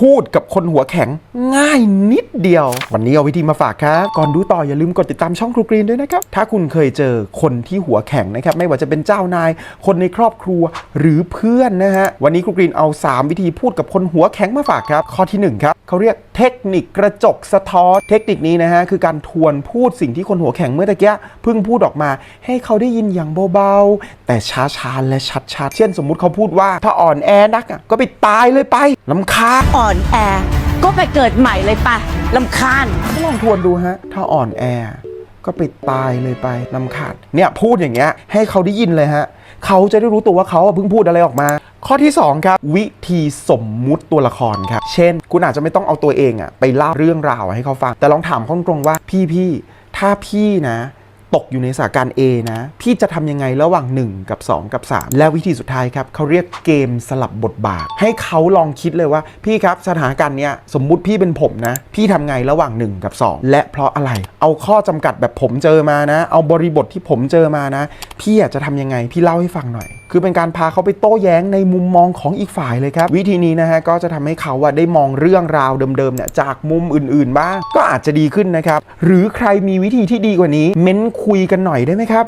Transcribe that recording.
พูดกับคนหัวแข็ง ง่ายนิดเดียว วันนี้เอาวิธีมาฝากครับ ก่อนดูต่ออย่าลืมกดติดตามช่องครูกรีนด้วยนะครับ ถ้าคุณเคยเจอคนที่หัวแข็งนะครับ ไม่ว่าจะเป็นเจ้านาย คนในครอบครัวหรือเพื่อนนะฮะ วันนี้ครูกรีนเอา 3 วิธีพูดกับคนหัวแข็งมาฝากครับ ข้อทีหนึ่1ครับ เขาเรียกเทคนิคกระจกสะท้อนเทคนิคนี้นะฮะคือการทวนพูดสิ่งที่คนหัวแข็งเมื่อตะกี้เพิ่งพูดออกมา ให้เขาได้ยินอย่างเบาๆ แต่ช้าๆและชัดๆ เช่นสมมุติเขาพูดว่า ถ้าอ่อนแอนักอะก็ไปตายเลยไปลำคาญอ่อนแอ ก็ไปเกิดใหม่เลยปะลำคาญลองทวนดูฮะถ้าอ่อนแอ ก็ไปตายเลยไปลำขาดเนี่ยพูดอย่างเงี้ยให้เขาได้ยินเลยฮะเขาจะได้รู้ตัวว่าเขาอะเพิ่งพูดอะไรออกมา ข้อที่ 2 ครับ วิธีสมมุติตัวละครครับ เช่น คุณอาจจะไม่ต้องเอาตัวเองอะไปเล่าเรื่องราวให้เขาฟัง แต่ลองถามเขาตรงว่าพี่พี่ถ้าพี่นะ ตกอยู่ในสถานการณ์ A นะ พี่จะทำยังไงระหว่าง 1 กับ 2 กับ 3 และวิธีสุดท้ายครับเขาเรียกเกมสลับบทบาท ให้เขาลองคิดเลยว่า พี่ครับสถานการณ์เนี้ยสมมุติพี่เป็นผมนะ พี่ทำไงระหว่าง 1 กับ 2 และเพราะอะไร เอาข้อจำกัดแบบผมเจอมานะ เอาบริบทที่ผมเจอมานะ พี่อยากจะทำยังไงพี่เล่าให้ฟังหน่อย คือเป็นการพาเขาไปโต้แย้งในมุมมองของอีกฝ่ายเลยครับ วิธีนี้นะฮะก็จะทำให้เขาอะได้มองเรื่องราวเดิมๆเนี่ยจากมุมอื่นๆบ้างก็อาจจะดีขึ้นนะครับ หรือใครมีวิธีที่ดีกว่านี้ เม้นคุยกันหน่อยได้ไหมครับ